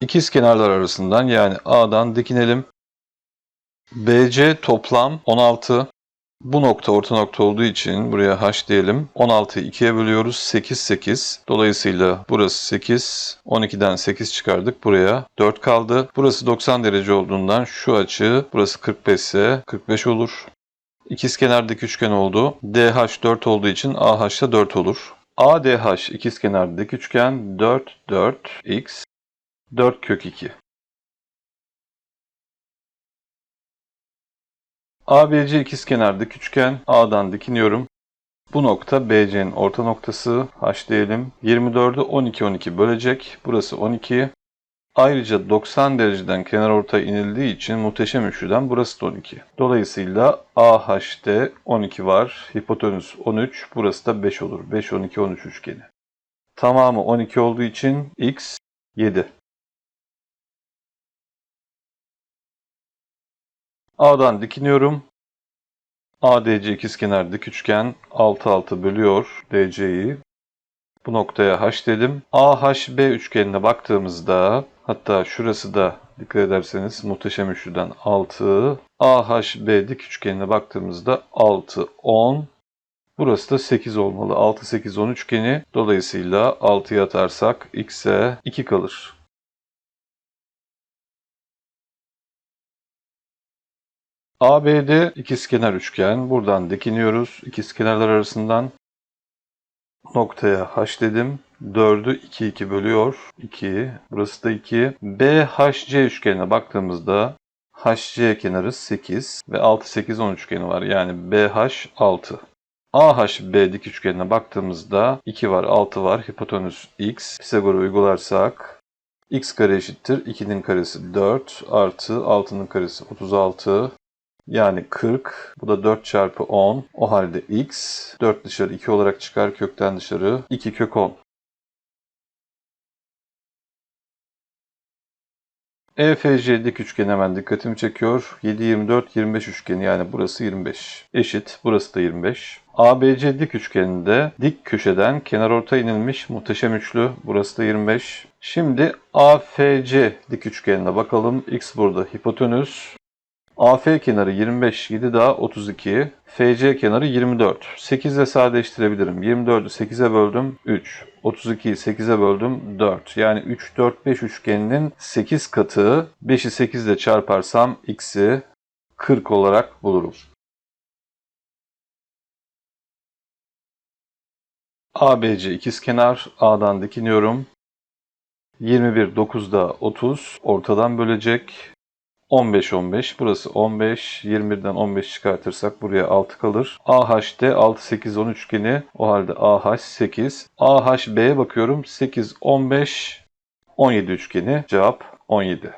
İkiz kenarlar arasından yani A'dan dikinelim. BC toplam 16. Bu nokta orta nokta olduğu için buraya H diyelim. 16'yı 2'ye bölüyoruz. 8, 8. Dolayısıyla burası 8. 12'den 8 çıkardık. Buraya 4 kaldı. Burası 90 derece olduğundan şu açı burası 45 ise 45 olur. İkizkenardaki üçgen oldu. DH 4 olduğu için AH da 4 olur. ADH ikizkenardaki üçgen 4, 4, x 4 kök 2. ABC ikizkenardaki üçgen A'dan dikiniyorum. Bu nokta BC'nin orta noktası H diyelim. 24'ü 12 12 bölecek. Burası 12. Ayrıca 90 dereceden kenar ortaya inildiği için muhteşem üçlüden burası da 12. Dolayısıyla AH'de 12 var. Hipotenüs 13. Burası da 5 olur. 5, 12, 13 üçgeni. Tamamı 12 olduğu için x 7. A'dan dikiniyorum. ADC ikizkenar dik üçgen 6 6 bölüyor DC'yi. Bu noktaya H dedim. AHB üçgenine baktığımızda hatta şurası da dikkat ederseniz muhteşem üçlüden 6. AHB dik üçgenine baktığımızda 6 10. Burası da 8 olmalı. 6 8 10 üçgeni. Dolayısıyla 6'ya atarsak x'e 2 kalır. ABD ikizkenar üçgen. Buradan dikiniyoruz. İkizkenarlar arasından noktaya H dedim. 4'ü 2 2 bölüyor. 2. Burası da 2. BHC üçgenine baktığımızda HC kenarı 8 ve 6 8 10 üçgeni var. Yani BH 6. AHB dik üçgenine baktığımızda 2 var, 6 var. Hipotenüs x. Pisagor'u uygularsak x kare eşittir. 2'nin karesi 4 artı 6'nın karesi 36. Yani 40. Bu da 4 çarpı 10. O halde x 4 dışarı 2 olarak çıkar. Kökten dışarı 2 kök 10. EFC dik üçgen hemen dikkatimi çekiyor. 7, 24, 25 üçgeni yani burası 25. Eşit. Burası da 25. ABC dik üçgeninde dik köşeden kenar orta inilmiş muhteşem üçlü. Burası da 25. Şimdi AFC dik üçgenine bakalım. X burada hipotenüs. AF kenarı 25, 7 daha 32. FC kenarı 24. 8 ile sadeleştirebilirim. 24'ü 8'e böldüm 3. 32'yi 8'e böldüm 4. Yani 3, 4, 5 üçgeninin 8 katı. 5'i 8 ile çarparsam x'i 40 olarak bulurum. ABC ikizkenar. A'dan dikiniyorum. 21, 9'da 30. Ortadan bölecek. 15 15 burası 15 21'den 15 çıkartırsak buraya 6 kalır. AH'de 6 8 10 üçgeni o halde AH 8. AHB'ye bakıyorum 8 15 17 üçgeni cevap 17.